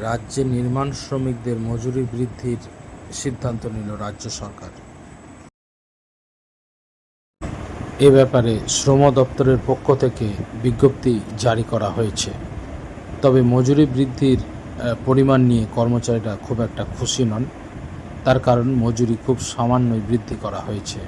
রাজ্যে নির্মাণ শ্রমিকদের মজুরি বৃদ্ধির সিদ্ধান্ত নিল রাজ্য সরকার। এ ব্যাপারে শ্রম দপ্তরের পক্ষ থেকে বিজ্ঞপ্তি জারি করা হয়েছে। তবে মজুরি বৃদ্ধির পরিমাণ নিয়ে কর্মচারীরা খুব একটা খুশি নন। তার কারণ মজুরি খুব সামান্যই বৃদ্ধি করা হয়েছে।